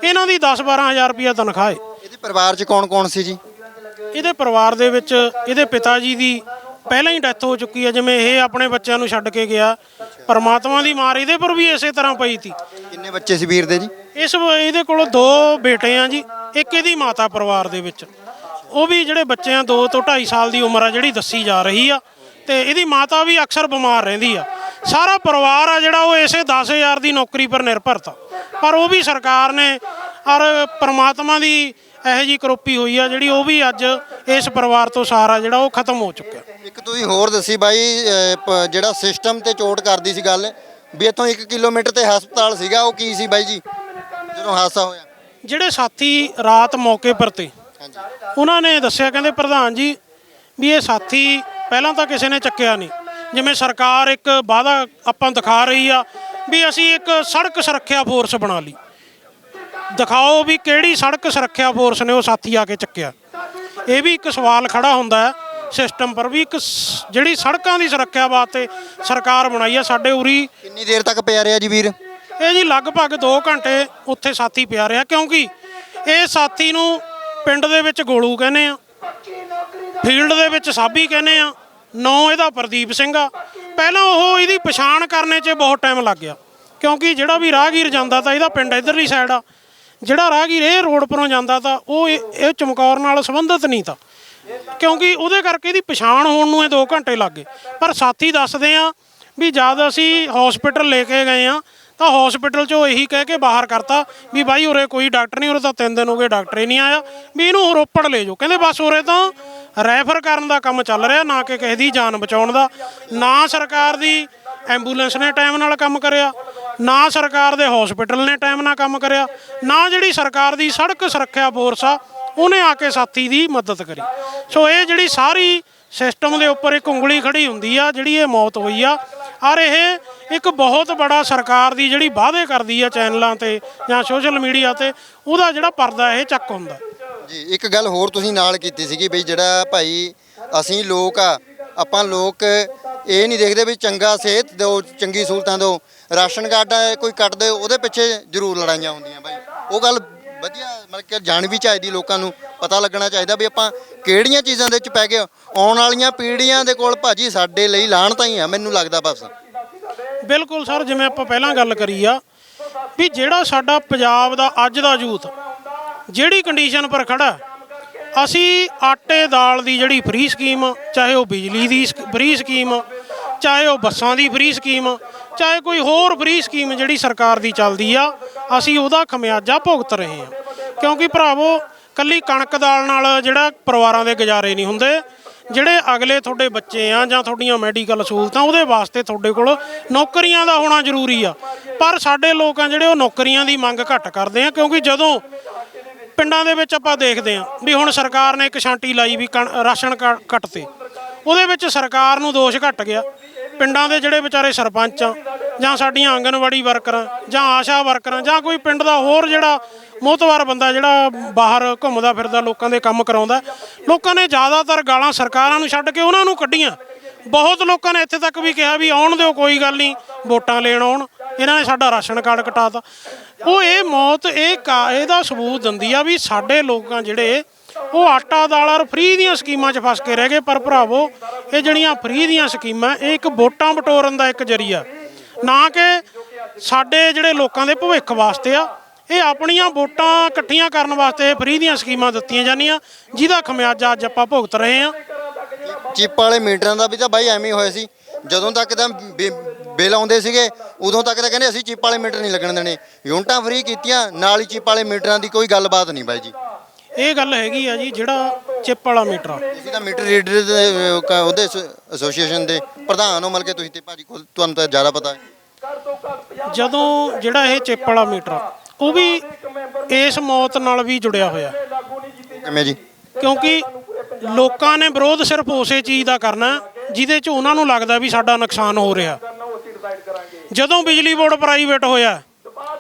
ਇਹਨਾਂ ਦੀ 10-12000 ਰੁਪਏ ਤਨਖਾਹ ਹੈ। ਇਹਦੇ ਪਰਿਵਾਰ 'ਚ ਕੌਣ ਕੌਣ ਸੀ ਜੀ? ਇਹਦੇ ਪਰਿਵਾਰ ਦੇ ਵਿੱਚ ਇਹਦੇ ਪਿਤਾ ਜੀ ਦੀ ਪਹਿਲਾਂ ਹੀ ਡੈਥ ਹੋ ਚੁੱਕੀ ਹੈ ਜਿਵੇਂ ਇਹ ਆਪਣੇ ਬੱਚਿਆਂ ਨੂੰ ਛੱਡ ਕੇ ਗਿਆ। ਪਰਮਾਤਮਾ ਦੀ ਮਾਰ ਇਹਦੇ ਪਰ ਵੀ ਇਸੇ ਤਰ੍ਹਾਂ ਪਈ ਸੀ। ਕਿੰਨੇ ਬੱਚੇ ਸੀ ਵੀਰ ਦੇ ਜੀ? ਇਸ ਇਹਦੇ ਕੋਲ ਦੋ ਬੇਟੇ ਆ ਜੀ ਇੱਕ ਇਹਦੀ ਮਾਤਾ ਪਰਿਵਾਰ ਦੇ ਵਿੱਚ। ਉਹ ਵੀ ਜਿਹੜੇ ਬੱਚੇ ਆ 2 ਤੋਂ 2.5 ਸਾਲ ਦੀ ਉਮਰ ਆ ਜਿਹੜੀ ਦੱਸੀ ਜਾ ਰਹੀ ਆ ਤੇ ਇਹਦੀ ਮਾਤਾ ਵੀ ਅਕਸਰ ਬਿਮਾਰ ਰਹਿੰਦੀ ਆ। ਸਾਰਾ ਪਰਿਵਾਰ ਆ ਜਿਹੜਾ ਉਹ ਇਸੇ 10000 ਦੀ ਨੌਕਰੀ ਪਰ ਨਿਰਭਰ ਤਾ ਪਰ ਉਹ ਵੀ ਸਰਕਾਰ ਨੇ ਔਰ ਪ੍ਰਮਾਤਮਾ ਦੀ ਇਹੋ ਜੀ ਕਰੋਪੀ ਹੋਈ ਆ ਜਿਹੜੀ ਉਹ ਵੀ ਅੱਜ ਇਸ ਪਰਿਵਾਰ ਤੋਂ ਸਾਰਾ ਜਿਹੜਾ ਉਹ ਖਤਮ ਹੋ ਚੁੱਕਿਆ। ਇੱਕ ਤੁਸੀਂ ਹੋਰ ਦੱਸੀ ਬਾਈ ਅਹ, ਪ- ਜਿਹੜਾ ਸਿਸਟਮ ਤੇ ਚੋਟ ਕਰਦੀ ਸੀ ਗੱਲ ਵੀ ਇੱਥੋਂ 1 ਕਿਲੋਮੀਟਰ ਤੇ ਹਸਪਤਾਲ ਸੀਗਾ ਉਹ ਕੀ ਸੀ ਬਾਈ ਜੀ? ਜਦੋਂ ਹਾਦਸਾ ਹੋਇਆ। ਜਿਹੜੇ ਸਾਥੀ ਰਾਤ ਮੌਕੇ ਪਰ ਤੇ ਹਾਂਜੀ। ਉਹਨਾਂ ਨੇ ਦੱਸਿਆ ਕਹਿੰਦੇ ਪ੍ਰਧਾਨ ਜੀ ਵੀ ਇਹ ਸਾਥੀ ਪਹਿਲਾਂ ਤਾਂ ਕਿਸੇ ਨੇ ਚੱਕਿਆ ਨਹੀਂ। ਜਿਵੇਂ ਸਰਕਾਰ ਇੱਕ ਵਾਅਦਾ ਆਪਾਂ ਦਿਖਾ ਰਹੀ ਆ ਵੀ ਅਸੀਂ ਇੱਕ ਸੜਕ ਸੁਰੱਖਿਆ ਫੋਰਸ ਬਣਾ ਲਈ। ਦਿਖਾਓ ਵੀ ਕਿਹੜੀ ਸੜਕ ਸੁਰੱਖਿਆ ਫੋਰਸ ਨੇ ਉਹ ਸਾਥੀ ਆ ਕੇ ਚੱਕਿਆ। ਇਹ ਵੀ ਇੱਕ ਸਵਾਲ ਖੜਾ ਹੁੰਦਾ ਹੈ ਸਿਸਟਮ ਪਰ ਵੀ ਇੱਕ ਸ- ਜਿਹੜੀ ਸੜਕਾਂ ਦੀ ਸੁਰੱਖਿਆ ਵਾਸਤੇ ਸਰਕਾਰ ਬਣਾਈ ਆ ਸਾਡੇ ਉਰੀ। ਕਿੰਨੀ ਦੇਰ ਤੱਕ ਪਿਆ ਰਿਹਾ ਜੀ ਵੀਰ? ਇਹ ਜੀ ਲਗਭਗ 2 ਘੰਟੇ ਉੱਥੇ ਸਾਥੀ ਪਿਆ ਰਿਹਾ ਕਿਉਂਕਿ ਇਹ ਸਾਥੀ ਨੂੰ ਪਿੰਡ ਦੇ ਵਿੱਚ ਗੋਲੂ ਕਹਿੰਦੇ ਆ ਫੀਲਡ ਦੇ ਵਿੱਚ ਸਾਬੀ ਕਹਿੰਦੇ ਆ ਨੌ ਇਹਦਾ ਪ੍ਰਦੀਪ ਸਿੰਘ ਆ। ਪਹਿਲਾਂ ਉਹ ਇਹਦੀ ਪਛਾਣ ਕਰਨੇ 'ਚ ਬਹੁਤ ਟਾਈਮ ਲੱਗ ਗਿਆ ਕਿਉਂਕਿ ਜਿਹੜਾ ਵੀ ਰਾਹਗੀਰ ਜਾਂਦਾ ਤਾਂ ਇਹਦਾ ਪਿੰਡ ਇਧਰਲੀ ਸਾਈਡ ਆ। ਜਿਹੜਾ ਰਾਹਗੀਰ ਇਹ ਰੋਡ ਪਰੋਂ ਜਾਂਦਾ ਤਾਂ ਉਹ ਇਹ ਇਹ ਚਮਕੌਰ ਨਾਲ ਸੰਬੰਧਿਤ ਨਹੀਂ ਤਾਂ। ਕਿਉਂਕਿ ਉਹਦੇ ਕਰਕੇ ਇਹਦੀ ਪਛਾਣ ਹੋਣ ਨੂੰ ਇਹ 2 ਘੰਟੇ ਲੱਗ ਗਏ। ਪਰ ਸਾਥੀ ਦੱਸਦੇ ਆ ਵੀ ਜਦ ਅਸੀਂ ਹਸਪੀਟਲ ਲੈ ਕੇ ਗਏ ਆ, ਤਾਂ ਹਸਪੀਟਲ 'ਚੋਂ ਇਹੀ ਕਹਿ ਕੇ ਬਾਹਰ ਕਰਤਾ ਵੀ ਬਾਈ ਉਰੇ ਕੋਈ ਡਾਕਟਰ ਨਹੀਂ, ਉਰੇ ਤਾਂ ਤਿੰਨ ਦਿਨ ਹੋ ਗਏ ਡਾਕਟਰ ਹੀ ਨਹੀਂ ਆਇਆ। ਵੀ ਇਹਨੂੰ ਰੋਪੜ ਲੈ ਜਾਓ। ਕਹਿੰਦੇ ਬਸ ਉਰੇ ਤਾਂ ਰੈਫਰ ਕਰਨ ਦਾ ਕੰਮ ਚੱਲ ਰਿਹਾ, ਨਾ ਕਿ ਕਿਸੇ ਦੀ ਜਾਨ ਬਚਾਉਣ ਦਾ। ਨਾ ਸਰਕਾਰ ਦੀ ਐਂਬੂਲੈਂਸ ਨੇ ਟਾਈਮ ਨਾਲ ਕੰਮ ਕਰਿਆ, ਨਾ ਸਰਕਾਰ ਦੇ ਹਸਪੀਟਲ ਨੇ ਟਾਈਮ ਨਾਲ ਕੰਮ ਕਰਿਆ, ਨਾ ਜਿਹੜੀ ਸਰਕਾਰ ਦੀ ਸੜਕ ਸੁਰੱਖਿਆ ਫੋਰਸ ਆ, ਉਹਨੇ ਆ ਕੇ ਸਾਥੀ ਦੀ ਮਦਦ ਕਰੀ। ਸੋ ਇਹ ਜਿਹੜੀ ਸਾਰੀ ਸਿਸਟਮ ਦੇ ਉੱਪਰ ਇੱਕ ਉਂਗਲੀ ਖੜੀ ਹੁੰਦੀ ਆ, ਜਿਹੜੀ ਇਹ ਮੌਤ ਹੋਈ ਆ, ਔਰ ਇਹ ਇੱਕ ਬਹੁਤ ਬੜਾ ਸਰਕਾਰ ਦੀ ਜਿਹੜੀ ਵਾਅਦੇ ਕਰਦੀ ਆ ਚੈਨਲਾਂ ਤੇ ਜਾਂ ਸੋਸ਼ਲ ਮੀਡੀਆ ਤੇ, ਉਹਦਾ ਜਿਹੜਾ ਪਰਦਾ ਇਹ ਚੱਕ ਹੁੰਦਾ। ਜੀ, ਇੱਕ ਗੱਲ ਹੋਰ ਤੁਸੀਂ ਨਾਲ ਕੀਤੀ ਸੀਗੀ ਬਈ ਜਿਹੜਾ ਭਾਈ ਅਸੀਂ ਲੋਕ ਆ, ਆਪਾਂ ਲੋਕ ਇਹ ਨਹੀਂ ਦੇਖਦੇ ਵੀ ਚੰਗਾ ਸਿਹਤ ਦਿਓ ਚੰਗੀ ਸਹੂਲਤਾਂ ਦਿਓ ਰਾਸ਼ਨ ਕਾਰਡ ਕੋਈ ਕੱਟ ਦਿਓ ਉਹਦੇ ਪਿੱਛੇ ਜ਼ਰੂਰ ਲੜਾਈਆਂ ਹੁੰਦੀਆਂ ਬਾਈ। ਉਹ ਗੱਲ ਵਧੀਆ, ਮਤਲਬ ਕਿ ਜਾਣ ਵੀ ਚਾਹੀਦੀ ਲੋਕਾਂ ਨੂੰ, ਪਤਾ ਲੱਗਣਾ ਚਾਹੀਦਾ ਵੀ ਆਪਾਂ ਕਿਹੜੀਆਂ ਚੀਜ਼ਾਂ ਦੇ ਵਿੱਚ ਪੈ ਗਏ ਆਉਣ ਵਾਲੀਆਂ ਪੀੜ੍ਹੀਆਂ ਦੇ ਕੋਲ ਭਾਜੀ ਸਾਡੇ ਲਈ ਲਾਹਣਤਾਂ ਹੀ ਆ, ਮੈਨੂੰ ਲੱਗਦਾ ਬਸ। ਬਿਲਕੁਲ ਸਰ, ਜਿਵੇਂ ਆਪਾਂ ਪਹਿਲਾਂ ਗੱਲ ਕਰੀ ਆ, ਵੀ ਜਿਹੜਾ ਸਾਡਾ ਪੰਜਾਬ ਦਾ ਅੱਜ ਦਾ ਯੂਥ, ਜਿਹੜੀ ਕੰਡੀਸ਼ਨ ਪਰ ਖੜਾ, ਅਸੀਂ ਆਟੇ ਦਾਲ ਦੀ ਜਿਹੜੀ ਫ੍ਰੀ ਸਕੀਮ ਚਾਹੇ ਉਹ ਬਿਜਲੀ ਦੀ ਫ੍ਰੀ ਸਕੀਮ ਚਾਹੇ ਉਹ ਬੱਸਾਂ ਦੀ ਫ੍ਰੀ ਸਕੀਮ, ਚਾਹੇ ਕੋਈ ਹੋਰ ਫ੍ਰੀ ਸਕੀਮ ਜਿਹੜੀ ਸਰਕਾਰ ਦੀ ਚੱਲਦੀ ਆ, ਅਸੀਂ ਉਹਦਾ ਖਮਿਆਜਾ ਭੁਗਤ ਰਹੇ ਹਾਂ। ਕਿਉਂਕਿ ਭਰਾਵੋ, ਕੱਲੀ ਕਣਕ ਦਾਲ ਨਾਲ ਜਿਹੜਾ ਪਰਿਵਾਰਾਂ ਦੇ ਗੁਜ਼ਾਰੇ ਨਹੀਂ ਹੁੰਦੇ। ਜਿਹੜੇ ਅਗਲੇ ਤੁਹਾਡੇ ਬੱਚੇ ਆ ਜਾਂ ਤੁਹਾਡੀਆਂ ਮੈਡੀਕਲ ਸਹੂਲਤਾਂ, ਉਹਦੇ ਵਾਸਤੇ ਤੁਹਾਡੇ ਕੋਲ ਨੌਕਰੀਆਂ ਦਾ ਹੋਣਾ ਜ਼ਰੂਰੀ ਆ। ਪਰ ਸਾਡੇ ਲੋਕ ਆ ਜਿਹੜੇ ਉਹ ਨੌਕਰੀਆਂ ਦੀ ਮੰਗ ਘੱਟ ਕਰਦੇ ਆ, ਕਿਉਂਕਿ ਜਦੋਂ ਪਿੰਡਾਂ ਦੇ ਵਿੱਚ ਆਪਾਂ ਦੇਖਦੇ ਆ ਵੀ ਹੁਣ ਸਰਕਾਰ ਨੇ ਇੱਕ ਛਾਂਟੀ ਲਾਈ ਵੀ ਕਣ- ਰਾਸ਼ਨ ਕਾ- ਕੱਟ ਤੇ ਉਹਦੇ ਵਿੱਚ ਸਰਕਾਰ ਨੂੰ ਦੋਸ਼ ਘਟ ਗਿਆ। ਪਿੰਡਾਂ ਦੇ ਜਿਹੜੇ ਵਿਚਾਰੇ ਸਰਪੰਚ ਆ, ਜਾਂ ਸਾਡੀਆਂ ਆਂਗਨਵਾੜੀ ਵਰਕਰਾਂ, ਜਾਂ ਆਸ਼ਾ ਵਰਕਰਾਂ, ਜਾਂ ਕੋਈ ਪਿੰਡ ਦਾ ਹੋਰ ਜਿਹੜਾ ਮੋਤਵਾਰ ਬੰਦਾ ਜਿਹੜਾ ਬਾਹਰ ਘੁੰਮਦਾ ਫਿਰਦਾ, ਲੋਕਾਂ ਦੇ ਕੰਮ ਕਰਾਉਂਦਾ, ਲੋਕਾਂ ਨੇ ਜ਼ਿਆਦਾਤਰ ਗਾਲਾਂ ਸਰਕਾਰਾਂ ਨੂੰ ਛੱਡ ਕੇ ਉਹਨਾਂ ਨੂੰ ਕੱਢੀਆਂ। ਬਹੁਤ ਲੋਕਾਂ ਨੇ ਇੱਥੇ ਤੱਕ ਵੀ ਕਿਹਾ ਵੀ ਆਉਣ ਦਿਓ, ਕੋਈ ਗੱਲ ਨਹੀਂ, ਵੋਟਾਂ ਲੈਣ ਆਉਣ। ਇਹਨਾਂ ਨੇ ਸਾਡਾ ਰਾਸ਼ਨ ਕਾਰਡ ਕਟਾਤਾ ਉਹ ਇਹ ਮੌਤ, ਇਹ ਕਾ- ਇਹਦਾ ਸਬੂਤ ਦਿੰਦੀ ਆ ਵੀ ਸਾਡੇ ਲੋਕਾਂ ਜਿਹੜੇ ਉਹ ਆਟਾ ਦਾਲ ਔਰ ਫ੍ਰੀ ਦੀਆਂ ਸਕੀਮਾਂ 'ਚ ਫਸ ਕੇ ਰਹਿ ਗਏ। ਪਰ ਭਰਾਵੋ, ਇਹ ਜਿਹੜੀਆਂ ਫ੍ਰੀ ਦੀਆਂ ਸਕੀਮਾਂ, ਇਹ ਇੱਕ ਵੋਟਾਂ ਬਟੋਰਨ ਦਾ ਇੱਕ ਜਰੀਆ। ਨਾ ਕਿ ਸਾਡੇ ਜਿਹੜੇ ਲੋਕਾਂ ਦੇ ਭਵਿੱਖ ਵਾਸਤੇ ਆ, ਇਹ ਆਪਣੀਆਂ ਵੋਟਾਂ ਇਕੱਠੀਆਂ ਕਰਨ ਵਾਸਤੇ ਫ੍ਰੀ ਦੀਆਂ ਸਕੀਮਾਂ ਦਿੱਤੀਆਂ ਜਾਂਦੀਆਂ, ਜਿਹਦਾ ਖਮਿਆਜਾ ਅੱਜ ਆਪਾਂ ਭੁਗਤ ਰਹੇ ਹਾਂ। ਚਿੱਪ ਵਾਲੇ ਮੀਟਰਾਂ ਦਾ ਵੀ ਤਾਂ ਬਾਈ ਐਵੇਂ ਹੀ ਹੋਇਆ ਸੀ। ਜਦੋਂ ਤੱਕ ਤਾਂ ਬਿ- ਬਿੱਲ ਆਉਂਦੇ ਸੀਗੇ, ਉਦੋਂ ਤੱਕ ਤਾਂ ਕਹਿੰਦੇ ਅਸੀਂ ਚਿੱਪ ਵਾਲੇ ਮੀਟਰ ਨਹੀਂ ਲੱਗਣ ਦੇਣੇ। ਯੂਨਿਟਾਂ ਫ੍ਰੀ ਕੀਤੀਆਂ, ਨਾਲ ਹੀ ਚਿੱਪ ਵਾਲੇ ਮੀਟਰਾਂ ਦੀ ਕੋਈ ਗੱਲਬਾਤ ਨਹੀਂ ਬਾਈ ਜੀ। ਇਹ ਗੱਲ ਹੈਗੀ ਆ ਜੀ ਜਿਹੜਾ ਚਿੱਪ ਵਾਲਾ ਮੀਟਰ ਆ। ਤੁਸੀਂ ਤਾਂ ਮੀਟਰ ਰੀਡਰ ਦੇ ਅਹ, ਕ- ਉਹਦੇ ਐਸੋਸੀਏਸ਼ਨ ਦੇ ਪ੍ਰਧਾਨ ਹੋ ਮਤਲਬ ਕਿ ਤੁਸੀਂ ਤੇ ਭਾਜੀ ਕੋਲ ਤੁਹਾਨੂੰ ਤਾਂ ਜ਼ਿਆਦਾ ਪਤਾ ਹੈ। ਜਦੋਂ ਜਿਹੜਾ ਇਹ ਚਿੱਪ ਵਾਲਾ ਮੀਟਰ ਆ, ਉਹ ਵੀ ਇਸ ਮੌਤ ਨਾਲ ਵੀ ਜੁੜਿਆ ਹੋਇਆ। ਕਿਵੇਂ ਜੀ? ਕਿਉਂਕਿ ਲੋਕਾਂ ਨੇ ਵਿਰੋਧ ਸਿਰਫ ਉਸੇ ਚੀਜ਼ ਦਾ ਕਰਨਾ ਜਿਹਦੇ 'ਚ ਉਹਨਾਂ ਨੂੰ ਲੱਗਦਾ ਵੀ ਸਾਡਾ ਨੁਕਸਾਨ ਹੋ ਰਿਹਾ। ਜਦੋਂ ਬਿਜਲੀ ਬੋਰਡ ਪ੍ਰਾਈਵੇਟ ਹੋਇਆ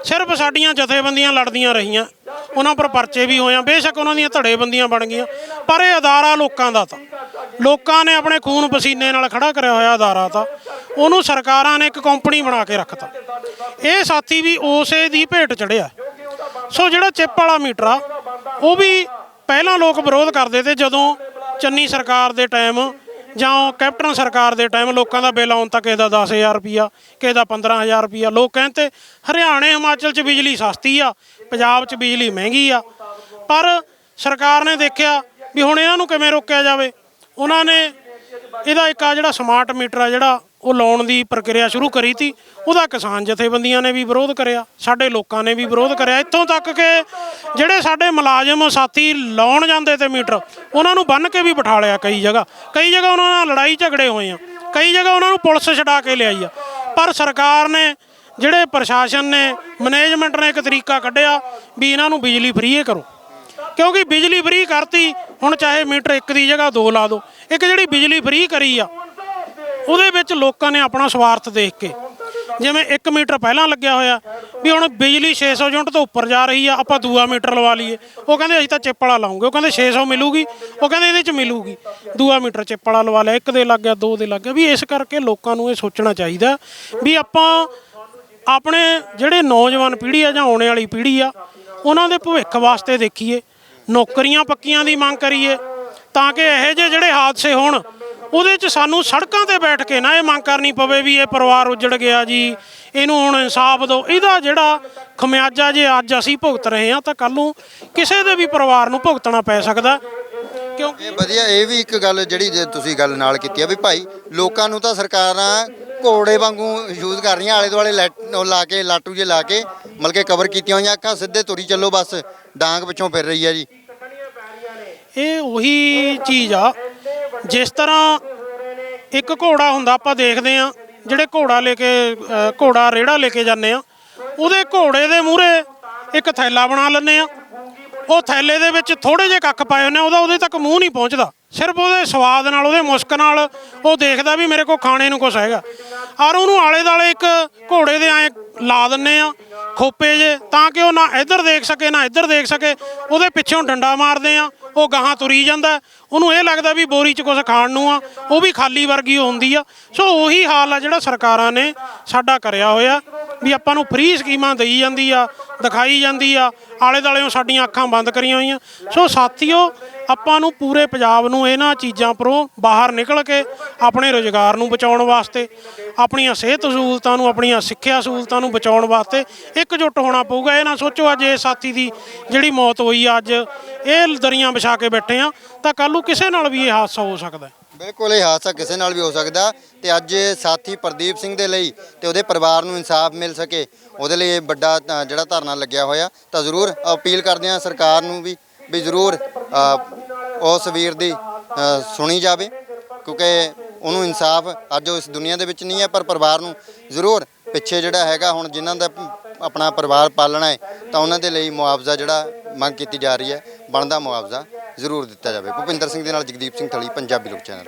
ਸਿਰਫ ਸਾਡੀਆਂ ਜਥੇਬੰਦੀਆਂ ਲੜਦੀਆਂ ਰਹੀਆਂ। ਉਹਨਾਂ ਪਰ ਪਰਚੇ ਵੀ ਹੋਏ ਆ। ਬੇਸ਼ੱਕ ਉਹਨਾਂ ਦੀਆਂ ਧੜੇਬੰਦੀਆਂ ਬਣ ਗਈਆਂ। ਪਰ ਇਹ ਅਦਾਰਾ ਲੋਕਾਂ ਦਾ ਤਾਂ। ਲੋਕਾਂ ਨੇ ਆਪਣੇ ਖੂਨ ਪਸੀਨੇ ਨਾਲ ਖੜਾ ਕਰਿਆ ਹੋਇਆ ਅਦਾਰਾ ਤਾਂ। ਉਹਨੂੰ ਸਰਕਾਰਾਂ ਨੇ ਇੱਕ ਕੰਪਨੀ ਬਣਾ ਕੇ ਰੱਖਤਾ। ਇਹ ਸਾਥੀ ਵੀ ਉਸੇ ਦੀ ਭੇਟ ਚੜਿਆ ਸੋ ਜਿਹੜਾ ਚਿੱਪ ਵਾਲਾ ਮੀਟਰ ਆ, ਉਹ ਵੀ ਪਹਿਲਾਂ ਲੋਕ ਵਿਰੋਧ ਕਰਦੇ ਤੇ ਜਦੋਂ ਚੰਨੀ ਸਰਕਾਰ ਦੇ ਟਾਈਮ ਜਾਂ ਕੈਪਟਨ ਸਰਕਾਰ ਦੇ ਟਾਈਮ ਲੋਕਾਂ ਦਾ ਬਿੱਲ ਆਉਣ ਤੱਕ ਇਹਦਾ 10000 ਰੁਪਿਆ ਕਿਸੇ ਦਾ 15000 ਰੁਪਿਆ ਲੋਕ ਕਹਿੰਦੇ ਹਰਿਆਣੇ, ਹਿਮਾਚਲ 'ਚ ਬਿਜਲੀ ਸਸਤੀ ਆ, ਪੰਜਾਬ 'ਚ ਬਿਜਲੀ ਮਹਿੰਗੀ ਆ। ਪਰ ਸਰਕਾਰ ਨੇ ਦੇਖਿਆ ਵੀ ਹੁਣ ਇਹਨਾਂ ਨੂੰ ਕਿਵੇਂ ਰੋਕਿਆ ਜਾਵੇ। ਉਹਨਾਂ ਨੇ ਇਹਦਾ ਇੱਕ ਆ ਜਿਹੜਾ ਸਮਾਰਟ ਮੀਟਰ ਆ ਜਿਹੜਾ ਉਹ ਲਾਉਣ ਦੀ ਪ੍ਰਕਿਰਿਆ ਸ਼ੁਰੂ ਕਰੀ ਤੀ। ਉਹਦਾ ਕਿਸਾਨ ਜਥੇਬੰਦੀਆਂ ਨੇ ਵੀ ਵਿਰੋਧ ਕਰਿਆ, ਸਾਡੇ ਲੋਕਾਂ ਨੇ ਵੀ ਵਿਰੋਧ ਕਰਿਆ। ਇੱਥੋਂ ਤੱਕ ਕਿ ਜਿਹੜੇ ਸਾਡੇ ਮੁਲਾਜ਼ਮ ਸਾਥੀ ਲਾਉਣ ਜਾਂਦੇ ਤੇ ਮੀਟਰ, ਉਹਨਾਂ ਨੂੰ ਬੰਨ ਕੇ ਵੀ ਬਿਠਾ ਲਿਆ ਕਈ ਜਗ੍ਹਾ। ਕਈ ਜਗ੍ਹਾ ਉਹਨਾਂ ਨਾਲ ਲੜਾਈ ਝਗੜੇ ਹੋਏ ਆ। ਕਈ ਜਗ੍ਹਾ ਉਹਨਾਂ ਨੂੰ ਪੁਲਿਸ ਛਡਾ ਕੇ ਲਿਆਈ ਆ। ਪਰ ਸਰਕਾਰ ਨੇ, ਜਿਹੜੇ ਪ੍ਰਸ਼ਾਸਨ ਨੇ, ਮੈਨੇਜਮੈਂਟ ਨੇ ਇੱਕ ਤਰੀਕਾ ਕੱਢਿਆ ਵੀ ਇਹਨਾਂ ਨੂੰ ਬਿਜਲੀ ਫ੍ਰੀ ਕਰੋ। ਕਿਉਂਕਿ ਬਿਜਲੀ ਫ੍ਰੀ ਕਰਤੀ, ਹੁਣ ਚਾਹੇ ਮੀਟਰ ਇੱਕ ਦੀ ਜਗ੍ਹਾ ਦੋ ਲਾ ਦਿਓ ਇੱਕ ਜਿਹੜੀ ਬਿਜਲੀ ਫ੍ਰੀ ਕਰੀ ਆ ਉਹਦੇ ਵਿੱਚ ਲੋਕਾਂ ਨੇ ਆਪਣਾ ਸਵਾਰਥ ਦੇਖ ਕੇ, ਜਿਵੇਂ 1 ਮੀਟਰ ਪਹਿਲਾਂ ਲੱਗਿਆ ਹੋਇਆ, ਵੀ ਹੁਣ ਬਿਜਲੀ 600 ਯੂਨਿਟ ਤੋਂ ਉੱਪਰ ਜਾ ਰਹੀ ਆ, ਆਪਾਂ ਦੂਆ ਮੀਟਰ ਲਵਾ ਲਈਏ। ਉਹ ਕਹਿੰਦੇ ਅਸੀਂ ਤਾਂ ਚਿੱਪ ਵਾਲਾ ਲਾਉਂਗੇ, ਉਹ ਕਹਿੰਦੇ 600 ਮਿਲੂਗੀ, ਉਹ ਕਹਿੰਦੇ ਇਹਦੇ ਚ ਮਿਲੂਗੀ। ਦੂਆ ਮੀਟਰ ਚਿੱਪ ਵਾਲਾ ਲਵਾ ਲਿਆ, ਇੱਕ ਦੇ ਲੱਗ ਗਿਆ, ਦੋ ਦੇ ਲੱਗ ਗਿਆ, ਵੀ ਇਸ ਕਰਕੇ ਲੋਕਾਂ ਨੂੰ ਇਹ ਸੋਚਣਾ ਚਾਹੀਦਾ ਵੀ ਆਪਾਂ ਆਪਣੇ ਜਿਹੜੇ ਨੌਜਵਾਨ ਪੀੜ੍ਹੀ ਆ ਜਾਂ ਆਉਣ ਵਾਲੀ ਪੀੜ੍ਹੀ ਆ, ਉਹਨਾਂ ਦੇ ਭਵਿੱਖ ਵਾਸਤੇ ਦੇਖੀਏ, ਨੌਕਰੀਆਂ ਪੱਕੀਆਂ ਦੀ ਮੰਗ ਕਰੀਏ, ਤਾਂ ਕਿ ਇਹੋ ਜਿਹੇ ਜਿਹੜੇ ਹਾਦਸੇ ਹੋਣ ਉਹਦੇ 'ਚ ਸਾਨੂੰ ਸੜਕਾਂ ਤੇ ਬੈਠ ਕੇ ਨਾ ਇਹ ਮੰਗ ਕਰਨੀ ਪਵੇ ਵੀ ਇਹ ਪਰਿਵਾਰ ਉੱਜੜ ਗਿਆ ਜੀ ਇਹਨੂੰ ਹੁਣ ਇਨਸਾਫ ਦਿਓ। ਇਹਦਾ ਜਿਹੜਾ ਖਮਿਆਜਾ ਜੇ ਅੱਜ ਅਸੀਂ ਭੁਗਤ ਰਹੇ ਹਾਂ ਤਾਂ ਕੱਲ ਨੂੰ ਕਿਸੇ ਦੇ ਵੀ ਪਰਿਵਾਰ ਨੂੰ ਭੁਗਤਣਾ ਪੈ ਸਕਦਾ। ਕਿਉਂਕਿ ਇਹ ਵਧੀਆ ਇਹ ਵੀ ਇੱਕ ਗੱਲ ਜਿਹੜੀ ਜੇ ਤੁਸੀਂ ਗੱਲ ਨਾਲ ਕੀਤੀ ਆ ਵੀ ਭਾਈ ਲੋਕਾਂ ਨੂੰ ਤਾਂ ਸਰਕਾਰਾਂ ਘੋੜੇ ਵਾਂਗੂ ਯੂਜ਼ ਕਰ ਰਹੀਆਂ ਆਲੇ ਦੁਆਲੇ ਉਹ ਲਾ ਕੇ ਲਾਟੂ ਜੇ ਲਾ ਕੇ ਮਤਲਬ ਕਿ ਕਵਰ ਕੀਤੀਆਂ ਹੋਈਆਂ ਅੱਖਾਂ ਸਿੱਧੇ ਤੁਰੀ ਚੱਲੋ ਬਸ ਡਾਂਗ ਪਿੱਛੋਂ ਫਿਰ ਰਹੀ ਆ ਜੀ। ਇਹ ਉਹੀ ਚੀਜ਼ ਆ। ਜਿਸ ਤਰ੍ਹਾਂ ਇੱਕ ਘੋੜਾ ਹੁੰਦਾ, ਆਪਾਂ ਦੇਖਦੇ ਆ ਜਿਹੜੇ ਘੋੜਾ ਲੈ ਕੇ ਘੋੜਾ ਰੇੜਾ ਲੈ ਕੇ ਜਾਂਦੇ ਆ ਉਹਦੇ ਘੋੜੇ ਦੇ ਮੂਹਰੇ ਇੱਕ ਥੈਲਾ ਬਣਾ ਲੈਂਦੇ ਆ ਉਹ ਥੈਲੇ ਦੇ ਵਿੱਚ ਥੋੜੇ ਜਿਹੇ ਕੱਖ ਪਾਏ ਹੁੰਦੇ ਆ ਉਹਦਾ ਉਹਦੇ ਤੱਕ ਮੂੰਹ ਨਹੀਂ ਪਹੁੰਚਦਾ। ਸਿਰਫ ਉਹਦੇ ਸਵਾਦ ਨਾਲ, ਉਹਦੇ ਮੁਸਕ ਨਾਲ ਉਹ ਦੇਖਦਾ ਵੀ ਮੇਰੇ ਕੋਲ ਖਾਣੇ ਨੂੰ ਕੁਝ ਹੈਗਾ। ਔਰ ਉਹਨੂੰ ਆਲੇ ਦਾਲੇ ਇੱਕ ਘੋੜੇ ਦੇ ਐ ਲਾ ਦਿੰਨੇ ਆ ਖੋਪੇ ਜੇ ਤਾਂ ਕਿ ਉਹ ਨਾ ਇੱਧਰ ਦੇਖ ਸਕੇ, ਨਾ ਇੱਧਰ ਦੇਖ ਸਕੇ, ਉਹਦੇ ਪਿੱਛੋਂ ਡੰਡਾ ਮਾਰਦੇ ਆ ਉਹ ਗਾਹਾਂ ਤੁਰੀ ਜਾਂਦਾ। ਉਹਨੂੰ ਇਹ ਲੱਗਦਾ ਵੀ ਬੋਰੀ 'ਚ ਕੁਝ ਖਾਣ ਨੂੰ ਆ। ਉਹ ਵੀ ਖਾਲੀ ਵਰਗੀ ਹੁੰਦੀ ਆ। ਸੋ ਉਹੀ ਹਾਲ ਆ ਜਿਹੜਾ ਸਰਕਾਰਾਂ ਨੇ ਸਾਡਾ ਕਰਿਆ ਹੋਇਆ। ਵੀ ਆਪਾਂ ਨੂੰ ਫ੍ਰੀ ਸਕੀਮਾਂ ਦੇਈ ਜਾਂਦੀ ਆ, ਦਿਖਾਈ ਜਾਂਦੀ ਆ ਆਲੇ ਦਾਲਿਓਂ ਸਾਡੀਆਂ ਅੱਖਾਂ ਬੰਦ ਕਰੀਆਂ ਹੋਈਆਂ। ਸੋ ਸਾਥੀਓ, ਆਪਾਂ ਨੂੰ ਪੂਰੇ ਪੰਜਾਬ ਨੂੰ ਇਹਨਾਂ ਚੀਜ਼ਾਂ ਪਰੋਂ ਬਾਹਰ ਨਿਕਲ ਕੇ ਆਪਣੇ ਰੋਜ਼ਗਾਰ ਨੂੰ ਬਚਾਉਣ ਵਾਸਤੇ, ਆਪਣੀਆਂ ਸਿਹਤ ਸਹੂਲਤਾਂ ਨੂੰ, ਆਪਣੀਆਂ ਸਿੱਖਿਆ ਸਹੂਲਤਾਂ ਨੂੰ ਬਚਾਉਣ ਵਾਸਤੇ ਇਕਜੁੱਟ ਹੋਣਾ ਪਊਗਾ। ਇਹ ਨਾ ਸੋਚੋ ਅੱਜ ਇਹ ਸਾਥੀ ਦੀ ਜਿਹੜੀ ਮੌਤ ਹੋਈ ਆ ਅੱਜ, ਇਹ ਦਰੀਆਂ ਵਿਛਾ ਕੇ ਬੈਠੇ ਆ, ਤਾਂ ਕੱਲ੍ਹ ਨੂੰ ਕਿਸੇ ਨਾਲ ਵੀ ਇਹ ਹਾਦਸਾ ਹੋ ਸਕਦਾ। ਬਿਲਕੁਲ ਇਹ ਹਾਦਸਾ ਕਿਸੇ ਨਾਲ ਵੀ ਹੋ ਸਕਦਾ ਤੇ ਅੱਜ ਸਾਥੀ ਪ੍ਰਦੀਪ ਸਿੰਘ ਦੇ ਲਈ ਤੇ ਉਹਦੇ ਪਰਿਵਾਰ ਨੂੰ ਇਨਸਾਫ ਮਿਲ ਸਕੇ ਉਹਦੇ ਲਈ ਇਹ ਵੱਡਾ ਅ, ਜਿਹੜਾ ਧਰਨਾ ਲੱਗਿਆ ਹੋਇਆ ਤਾਂ ਜ਼ਰੂਰ ਅਪੀਲ ਕਰਦੇ ਹਾਂ ਸਰਕਾਰ ਨੂੰ ਵੀ ਵੀ ਜ਼ਰੂਰ ਅ, ਉਸ ਵੀਰ ਦੀ ਅ, ਸੁਣੀ ਜਾਵੇ ਕਿਉਂਕਿ ਉਹਨੂੰ ਇਨਸਾਫ ਅੱਜ ਉਹ ਇਸ ਦੁਨੀਆ ਦੇ ਵਿੱਚ ਨਹੀਂ ਹੈ ਪਰ ਪਰਿਵਾਰ ਨੂੰ ਜ਼ਰੂਰ ਪਿੱਛੇ ਜਿਹੜਾ ਹੈਗਾ ਹੁਣ ਜਿਨ੍ਹਾਂ ਦਾ ਆਪਣਾ ਪਰਿਵਾਰ ਪਾਲਣਾ ਹੈ ਤਾਂ ਉਹਨਾਂ ਦੇ ਲਈ ਮੁਆਵਜ਼ਾ ਜਿਹੜਾ ਮੰਗ ਕੀਤੀ ਜਾ ਰਹੀ ਹੈ ਬਣਦਾ ਮੁਆਵਜ਼ਾ। ਜ਼ਰੂਰ ਦਿੱਤਾ ਜਾਵੇ। ਭੁਪਿੰਦਰ ਸਿੰਘ ਦੇ ਨਾਲ ਜਗਦੀਪ ਸਿੰਘ ਥਲੀ ਪੰਜਾਬੀ ਲੋਕ ਚੈਨਲ।